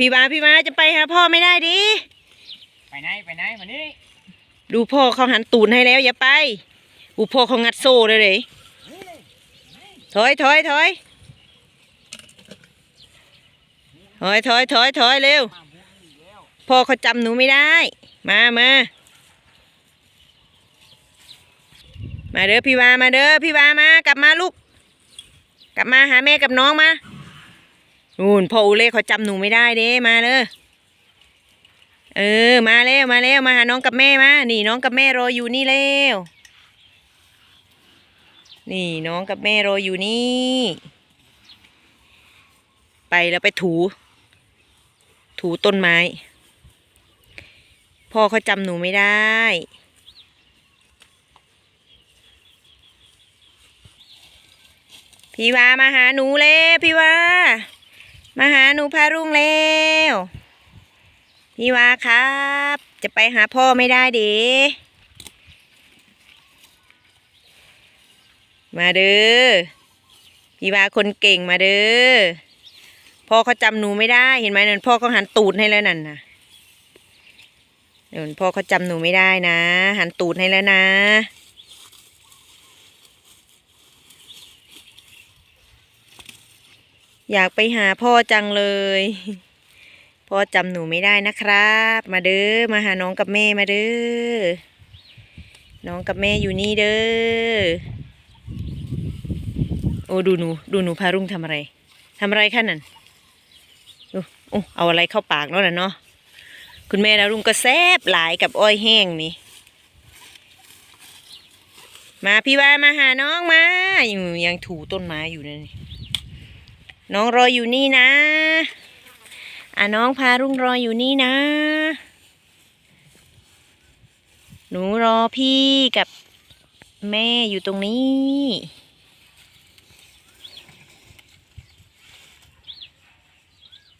พี่วาพี่วาจะไปหาพ่อไม่ได้ดิ ไปไหนไปไหนวันนี้ดูพ่อเขาหันตูนให้แล้วอย่าไป อูพ่อเขางัดโซ่เลยเลยถอยถอยถอยถอยถอยถอยถอยเร็วมาบุกอีกแล้วพ่อเขาจำหนูไม่ได้ มามามาเด้อพี่วามาเด้อพี่วามากลับมาลูก กลับมาหาแม่กับน้องมา นู่นพ่ออุเล่เขาจำหนูไม่ได้เด้มาเลย เออ มาแล้วมาแล้วมาหาน้องกับแม่มา นี่น้องกับแม่รออยู่นี่แล้วนี่น้องกับแม่รออยู่นี่ ไปแล้วไปถู ถูต้นไม้ พ่อเขาจำหนูไม่ได้ พี่วามาหาหนูแล้วพี่วา มาหาหนูพารุ่งแล้วพี่วาครับ จะไปหาพ่อไม่ได้เด้มาเด้อพี่วาคนเก่งมาเด้อพ่อเขาจำหนูไม่ได้เห็นไหมนั่นพ่อเขาหันตูดให้แล้วนั่นนะเดี๋ยวพ่อเขาจำหนูไม่ได้นะ หันตูดให้แล้วนะ อยากไปหาพ่อจังเลย พ่อจำหนูไม่ได้นะครับ มาเด้อมาหาน้องกับแม่มาเด้อน้องกับแม่อยู่นี่เด้อโอ้ดูหนูดูหนูพารุ่งทำอะไรทำอะไรคะนั่นดูโอ้เอาอะไรเข้าปากแล้วนะเนาะคุณแม่ดาวรุ่งก็แซบหลายกับอ้อยแห้งนี่มาพี่ว่ามาหาน้องมาอยังยังถูต้นไม้อยู่นะนี่ น้องรออยู่นี่นะ อะน้องพารุ่งรออยู่นี่นะ หนูรอพี่กับแม่อยู่ตรงนี้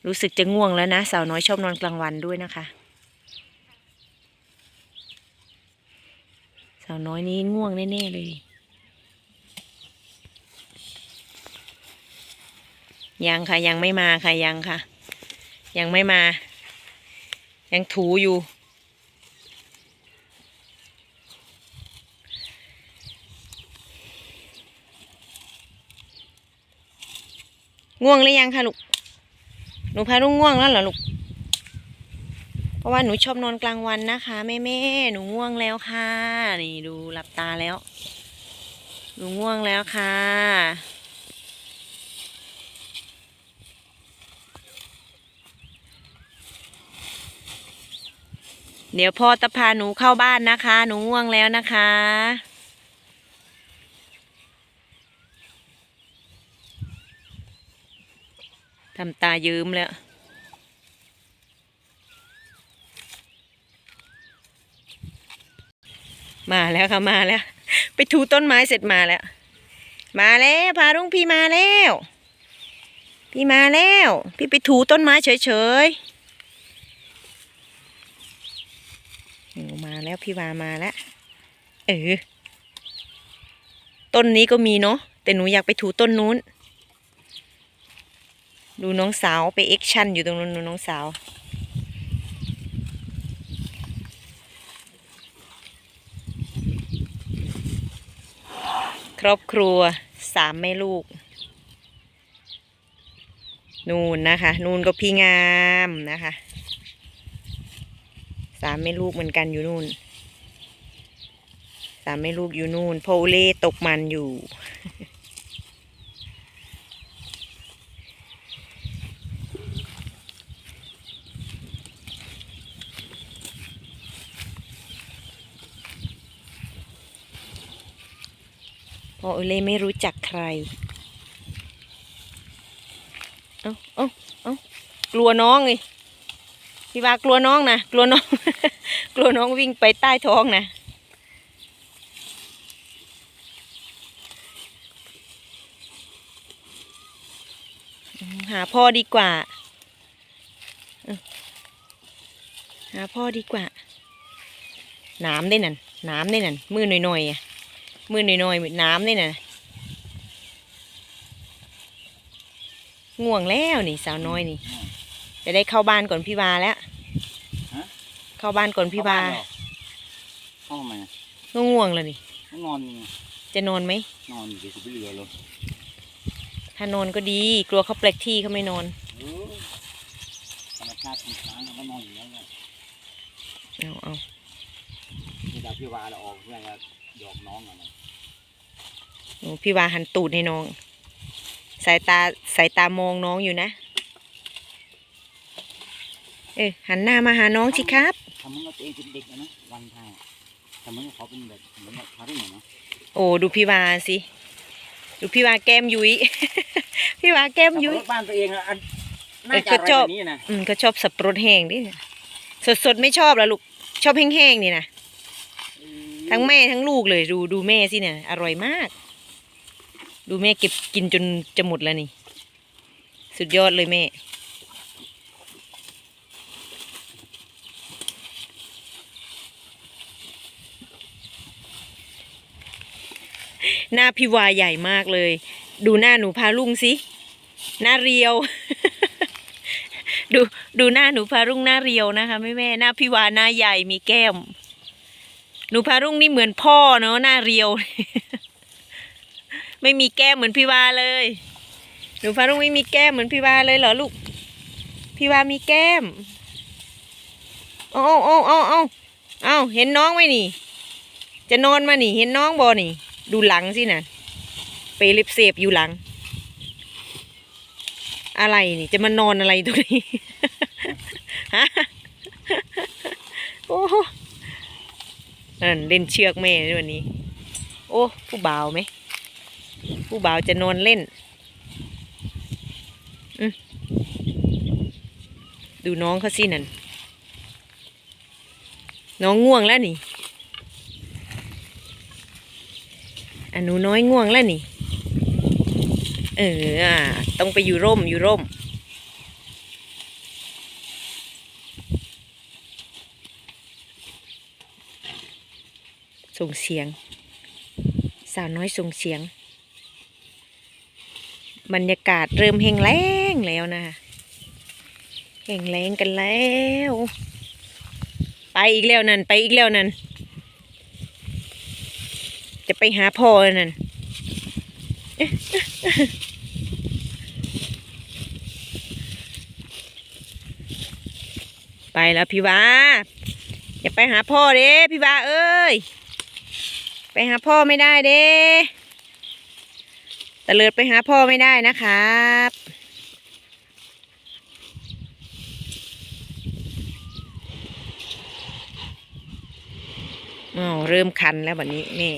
รู้สึกจะง่วงแล้วนะ สาวน้อยชอบนอนกลางวันด้วยนะคะ สาวน้อยนี้ง่วงแน่ ๆ เลย ยังค่ะยังไม่มาค่ะยังค่ะ ยังไม่มา ยังถูอยู่ ง่วงหรือยังคะลูกหนูพาลุงง่วงแล้วเหรอลูกเพราะว่าหนูชอบนอนกลางวันนะคะแม่แม่ๆหนูง่วงแล้วค่ะ นี่ดูหลับตาแล้ว หนูง่วงแล้วค่ะ เดี๋ยวพ่อจะพาหนูเข้าบ้านนะคะ หนูง่วงแล้วนะคะ ทำตายืมแล้ว มาแล้วค่ะมาแล้ว ไปถูต้นไม้เสร็จมาแล้ว มาแล้วพารุ่งพี่มาแล้ว พี่มาแล้ว พี่ไปถูต้นไม้เฉยๆ หนูมา แล้วพี่วามาแล้วเออ ต้นนี้ก็มีเนาะแต่หนูอยากไปถูต้นนู้น ดูน้องสาวไปเอ็กชั่นอยู่ตรงนู้นดูน้องสาว ครอบครัวสามแม่ลูก นูนนะคะ นูนก็พี่งามนะคะ สามแม่ลูกเหมือนกันอยู่นู่น สามแม่ลูกอยู่นู่น โพเล่ตกมันอยู่พอโอเล่ไม่รู้จักใคร เอาเอาเอากลัวน้องเลยพี่ว่ากลัวน้องนะ กลัวน้อง กลัวน้องวิ่งไปใต้ท้องนะ หาพ่อดีกว่าเออหาพ่อดีกว่า น้ำได้นั่น น้ำได้นั่น มือหน่อยๆอะมือหน่อยๆน้ำได้น่ะง่วงแล้วนี่สาวน้อยนี่ จะได้เข้าบ้านก่อนพี่วาแล้วฮะเข้าบ้านก่อนพี่วาเข้ามาก็ง่วงแล้วนี่ก็นอนนี่ไงจะนอนไหมนอนอยู่เดี๋ยวกูไปเรือเลย ถ้านอนก็ดี กลัวเขาแปลกที่เขาไม่นอนเออธรรมชาติธรรมชาติเขาก็นอนอยู่แล้วไงเอาเอานี่ดาวพี่วาเราออกเพื่อนจะหยอกน้องกันนะโอ้พี่วาหันตูดให้น้อง สายตาสายตามองน้องอยู่นะ เออหันหน้ามาหาน้องสิครับทำเหมันเราตัวเองเป็นเด็กอะนะวันทางทำเหมันเขาเป็นแบบเหมือนแบบพารุ่งอะเนาะโอ้ดูพี่วาสิ ดูพี่วาแก้มยุ้ย พี่วาแก้มขับยุ้ยรถบ้านตัวเองอะอันเอน่าอจะก็อะไรชอบแบบนี้นะอืมก็ชอบสับปะรดแห้งดิสดสดๆไม่ชอบแล้วลูก ชอบแห้งๆนี่นะทั้งแม่ทั้งลูกเลยดูดูแม่สิเนี่ย อร่อยมาก ดูแม่เก็บกินจนจะหมดแล้วนี่ สุดยอดเลยแม่ หน้าพี่วาใหญ่มากเลย ดูหน้าหนูพาลุงสิ หน้าเรียว ดูดูหน้าหนูพารุ่งหน้าเรียวนะคะแม่แม่หน้าพี่วาหน้าใหญ่มีแก้ม หนูพารุ่งนี่เหมือนพ่อเนาะหน้าเรียว ไม่มีแก้มเหมือนพี่วาเลย หนูพารุ่งไม่มีแก้มเหมือนพี่วาเลยเหรอลูกพี่วามีแก้มเอาเอาเอาเอาเอาเอาเห็นน้องไหมนี่ จะนอนมานี่ เห็นน้องบอนี่ ดูหลังสินะเปรลิปเสพอยู่หลัง อะไรนี่ จะมานอนอะไรตรงนี้ฮะโอ้หนั่นเล่นเชือกแม่ด้วยวันนี้ โอ้ผู้บ่าวไหมผู้บ่าวจะนอนเล่นดูน้องเขาสินั่นน้องง่วงแล้วนี่ อันนูน้อยง่วงแล้วนี่ เออต้องไปอยู่ร่มอยู่ร่ม ส่งเสียง สาวน้อยส่งเสียง บรรยากาศเริ่มแห้งแล้งแล้วนะแห้งแล้งกันแล้ว ไปอีกแล้วนั่น ไปอีกแล้วนั่น ไปหาพ่อนั่นไปแล้วพี่วาอย่าไปหาพ่อเด้พี่วาเอ้ย ไปหาพ่อไม่ได้เด้ตะเลิดไปหาพ่อไม่ได้นะครับอ๋อเริ่มคันแล้วแบบนี้นี่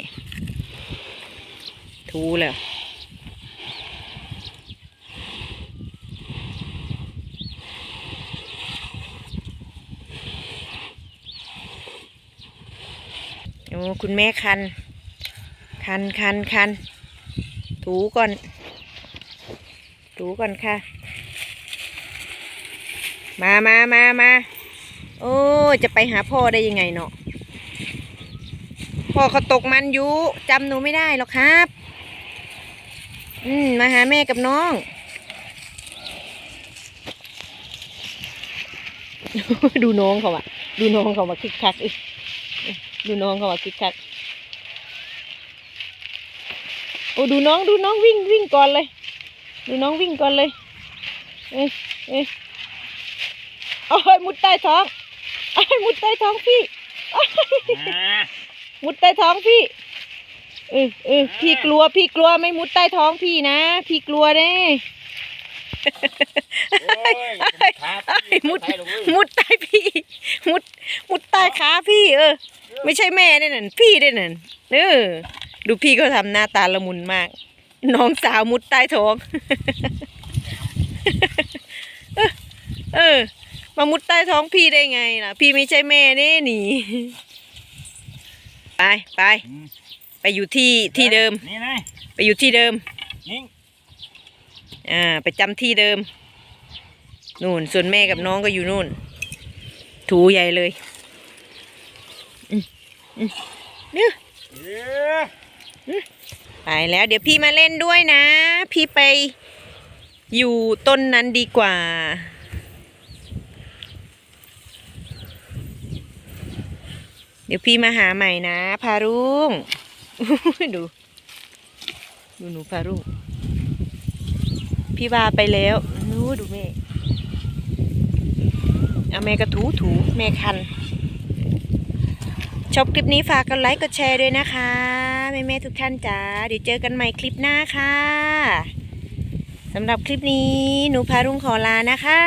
ทูแล้วโอ้คุณแม่คัน คันคันคันถูก่อน ถูก่อนค่ะ มามามามาโอ้ จะไปหาพ่อได้ยังไงเนาะพ่อเขาตกมันอยู่จำหนูไม่ได้หรอกครับ อืม มาหาแม่กับน้อง ดูน้องเขาอะดูน้องเขามาคึกคักอีกดูน้องเขามาคึกคัก โอ้ดูน้องดูน้องวิ่งวิ่งก่อนเลย ดูน้องวิ่งก่อนเลย เอ้ยเอ้ยโอ้ยมุดใต้ท้องไอ้ยมุดใต้ท้องพี่อ่ามุดใต้ท้องพี่ เออเออพี่กลัวพี่กลัวไม่มุดใต้ท้องพี่นะ พี่กลัวเด้โอ้ยเป็นขาไอ้ยมุดตายเลยเว้ยมุดใต้พี่ มุด มุดใต้ขาพี่ เออ ไม่ใช่แม่ได้นั่นพี่ได้นั่นเออดูพี่เขาทำหน้าตาละมุนมาก น้องสาวมุดใต้ท้องเออเออมามุดใต้ท้องพี่ได้ไงล่ะ พี่ไม่ใช่แม่เน่หนีไปไปอืม ไปอยู่ที่ที่เดิม นี่ไงไปอยู่ที่เดิม นิ่อ่า ไปจำที่เดิม นู่น ส่วนแม่กับน้องก็อยู่นู่น ถูใหญ่เลยเนี่ยไปแล้ว เดี๋ยวพี่มาเล่นด้วยนะ พี่ไปอยู่ต้นนั้นดีกว่าเดี๋ยวพี่มาหาใหม่นะ พารุง่ง ดูดูหนูพารุ่ง พี่วาไปแล้วนู้ดูแม่เอาแม่ก็ถูถูแม่คัน ชอบคลิปนี้ฝากกดไลค์กดแชร์ด้วยนะคะ แม่แม่ๆทุกท่านจ้าเดี๋ยวเจอกันใหม่คลิปหน้าค่ะสำหรับคลิปนี้หนูพารุ่งขอลานะคะ